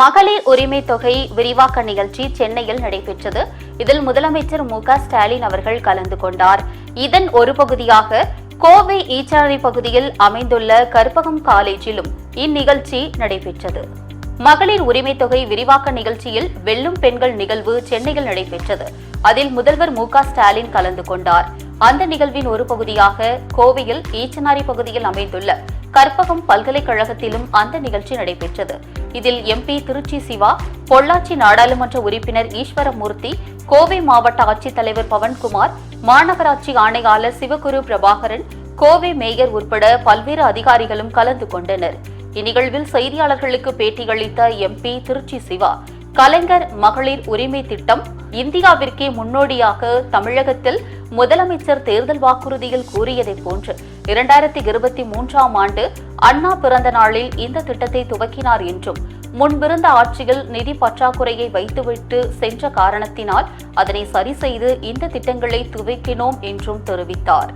மகளிர் உரிமை தொகை விரிவாக்க நிகழ்ச்சி சென்னையில் நடைபெற்றது. இதில் முதலமைச்சர் மு ஸ்டாலின் அவர்கள் கலந்து கொண்டார். இதன் ஒரு பகுதியாக கோவை ஈச்சாரி பகுதியில் அமைந்துள்ள கற்பகம் காலேஜிலும் இந்நிகழ்ச்சி நடைபெற்றது. மகளிர் உரிமை தொகை விரிவாக்க நிகழ்ச்சியில் வெல்லும் பெண்கள் நிகழ்வு சென்னையில் நடைபெற்றது. அதில் முதல்வர் மு ஸ்டாலின் கலந்து கொண்டார். அந்த நிகழ்வின் ஒரு பகுதியாக கோவையில் ஈச்சனாரி பகுதியில் அமைந்துள்ள கற்பகம் பல்கலைக்கழகத்திலும் அந்த நிகழ்ச்சி நடைபெற்றது. இதில் எம்பி திருச்சி சிவா பொள்ளாச்சி நாடாளுமன்ற உறுப்பினர் ஈஸ்வரமூர்த்தி கோவை மாவட்ட ஆட்சித்தலைவர் பவன்குமார் மாநகராட்சி ஆணையாளர் சிவகுரு பிரபாகரன் கோவை மேயர் உட்பட பல்வேறு அதிகாரிகளும் கலந்து கொண்டனர். இந்நிகழ்வில் செய்தியாளர்களுக்கு பேட்டியளித்த எம்பி திருச்சி சிவா கலைஞர் மகளிர் உரிமை திட்டம் இந்தியாவிற்கே முன்னோடியாக தமிழகத்தில் முதலமைச்சர் தேர்தல் வாக்குறுதியில் கூறியதைப் போன்று இரண்டாயிரத்தி இருபத்தி மூன்றாம் ஆண்டு அண்ணா பிறந்த நாளில் இந்த திட்டத்தை துவக்கினார் என்றும் முன்பிருந்த ஆட்சியில் நிதி பற்றாக்குறையை வைத்துவிட்டு சென்ற காரணத்தினால் அதனை சரி செய்து இந்த திட்டங்களை துவக்கினோம் என்றும் தெரிவித்தார்.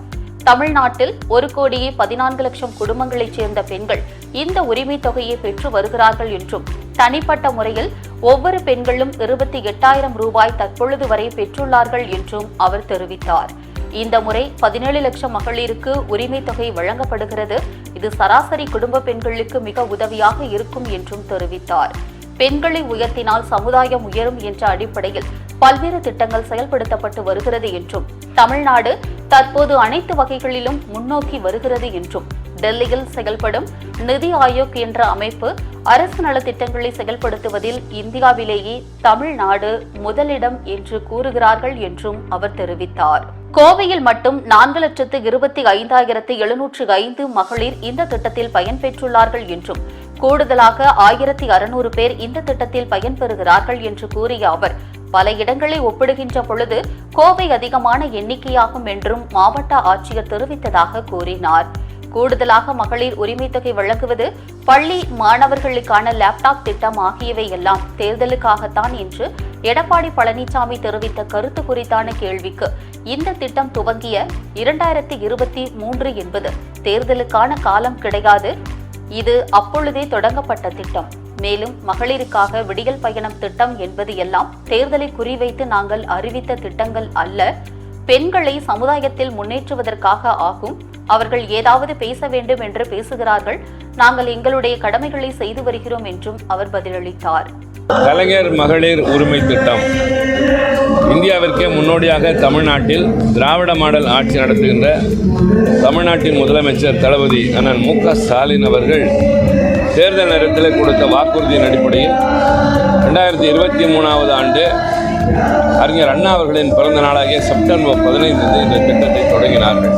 தமிழ்நாட்டில் ஒரு கோடியே பதினான்கு லட்சம் குடும்பங்களைச் சேர்ந்த பெண்கள் இந்த உரிமை தொகையை பெற்று வருகிறார்கள் என்றும் தனிப்பட்ட முறையில் ஒவ்வொரு பெண்களும் இருபத்தி எட்டாயிரம் ரூபாய் தற்பொழுது வரை பெற்றுள்ளார்கள் என்றும் அவர் தெரிவித்தார். இந்த முறை பதினேழு லட்சம் மகளிருக்கு உரிமை தொகை வழங்கப்படுகிறது. இது சராசரி குடும்ப பெண்களுக்கு மிக உதவியாக இருக்கும் என்றும் தெரிவித்தார். பெண்களை உயர்த்தினால் சமுதாயம் உயரும் என்ற அடிப்படையில் பல்வேறு திட்டங்கள் செயல்படுத்தப்பட்டு வருகிறது என்றும் தமிழ்நாடு தற்போது அனைத்து வகைகளிலும் முன்னோக்கி வருகிறது என்றும் டெல்லியில் செயல்படும் நிதி ஆயோக் என்ற அமைப்பு அரசு நலத்திட்டங்களை செயல்படுத்துவதில் இந்தியாவிலேயே தமிழ்நாடு முதலிடம் என்று கூறுகிறார்கள் என்றும் அவர் தெரிவித்தார். கோவையில் மட்டும் நான்கு லட்சத்து இருபத்தி ஐந்தாயிரத்து எழுநூற்று ஐந்து மகளிர் இந்த திட்டத்தில் பயன்பெற்றுள்ளார்கள் என்றும் கூடுதலாக ஆயிரத்தி அறுநூறு பேர் இந்த திட்டத்தில் பயன்பெறுகிறார்கள் என்று கூறிய அவர் பல இடங்களை ஒப்பிடுகின்ற பொழுது கோவை அதிகமான எண்ணிக்கையாகும் என்றும் மாவட்ட ஆட்சியர் தெரிவித்ததாக கூறினார். கூடுதலாக மகளிர் உரிமை தொகை வழங்குவது பள்ளி மாணவர்களுக்கான லேப்டாப் திட்டம் ஆகியவை எல்லாம். தேர்தலுக்காகத்தான் என்று எடப்பாடி பழனிசாமி தெரிவித்த கருத்து குறித்தான கேள்விக்கு இந்த திட்டம் துவங்கிய இரண்டாயிரத்தி இருபத்தி மூன்று என்பது தேர்தலுக்கான காலம் கிடையாது. இது அப்பொழுதே தொடங்கப்பட்ட திட்டம். மேலும் மகளிருக்காக விடியல் பயணம் திட்டம் என்பது எல்லாம் தேர்தலை குறிவைத்து நாங்கள் அறிவித்த திட்டங்கள் அல்ல. பெண்களை சமுதாயத்தில் முன்னேற்றுவதற்காக ஆகும். அவர்கள் ஏதாவது பேச வேண்டும் என்று பேசுகிறார்கள். நாங்கள் எங்களுடைய கடமைகளை செய்து வருகிறோம் என்றும் அவர் பதிலளித்தார். கலைஞர் மகளிர் உரிமை திட்டம். இந்தியாவிற்கே முன்னோடியாக தமிழ்நாட்டில் திராவிட மாடல் ஆட்சி நடத்துகின்ற தமிழ்நாட்டின் முதலமைச்சர் தளபதி அண்ணன் மு க ஸ்டாலின் அவர்கள் தேர்தல் நேரத்தில் கொடுத்த வாக்குறுதியின் அடிப்படையில் ரெண்டாயிரத்தி இருபத்தி மூணாவது ஆண்டு அறிஞர் அண்ணா அவர்களின் பிறந்த நாளாகிய செப்டம்பர் பதினைந்து இந்த திட்டத்தை தொடங்கினார்கள்.